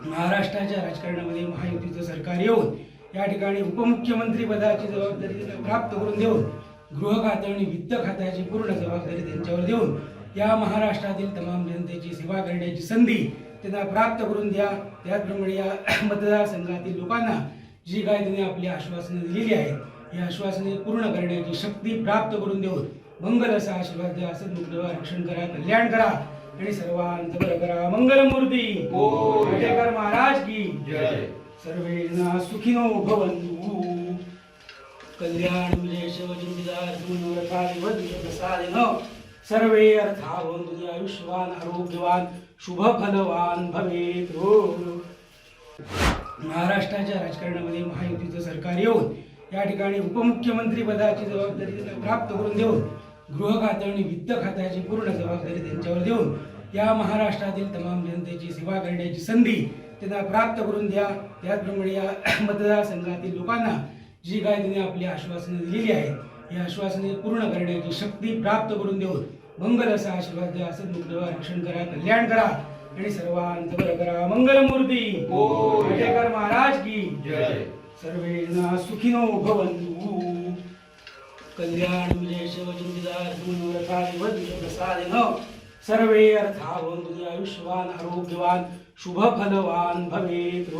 महाराष्ट्राच्या राजकारणामध्ये महायुतीचं सरकार येऊन या ठिकाणी उपमुख्यमंत्री पदाची जबाबदारी त्यांना प्राप्त करून देऊन गृह खातं आणि वित्त खात्याची पूर्ण जबाबदारी त्यांच्यावर देऊन या महाराष्ट्रातील तमाम जनतेची सेवा करण्याची संधी त्यांना प्राप्त करून द्या. त्याचप्रमाणे या मतदारसंघातील लोकांना जी काय त्यांनी आपली आश्वासनं दिलेली आहेत ही आश्वासने पूर्ण करण्याची शक्ती प्राप्त करून देऊन मंगल असा आशीर्वाद द्या. असं मुक्तवा रक्षण करा कल्याण करा. आणि सर्वांचं बरं करा मंगलमूर्ती विजयकर महाराज की सर्वे जण सुखिनो भवन्तु. कल्याण विजय शिवचिंतिदार प्रसादेन सर्वे अर्था भवन्तु आयुष्यवान आरोग्यवान शुभ फलवान भवेत. हो. महाराष्ट्राच्या राजकारणामध्ये महायुतीचं सरकार येऊन या ठिकाणी उपमुख्यमंत्री पदाची जबाबदारी प्राप्त करून देऊन गृह खातं आणि वित्त खात्याची पूर्ण जबाबदारी त्यांच्यावर देऊन या महाराष्ट्रातील तमाम जनतेची सेवा करण्याची संधी त्यांना प्राप्त करून द्या. त्याचप्रमाणे या मतदारसंघातील लोकांना जी काय त्यांनी आपली आश्वासनं दिलेली आहेत ही आश्वासने पूर्ण करण्याची शक्ती प्राप्त करून देऊन मंगल असा आशीर्वाद द्या. असं मुक्तवा रक्षण करा कल्याण करा आणि सर्वांचं बरं करा. मंगलमूर्ती. विजयकर महाराज की सर्वे सुखिनो भवन्तु. कल्याण विजय शिवचिंतिदार प्रसादेन सर्वे अर्था भवन्तु आयुष्यवान आरोग्यवान शुभ फलवान भवेत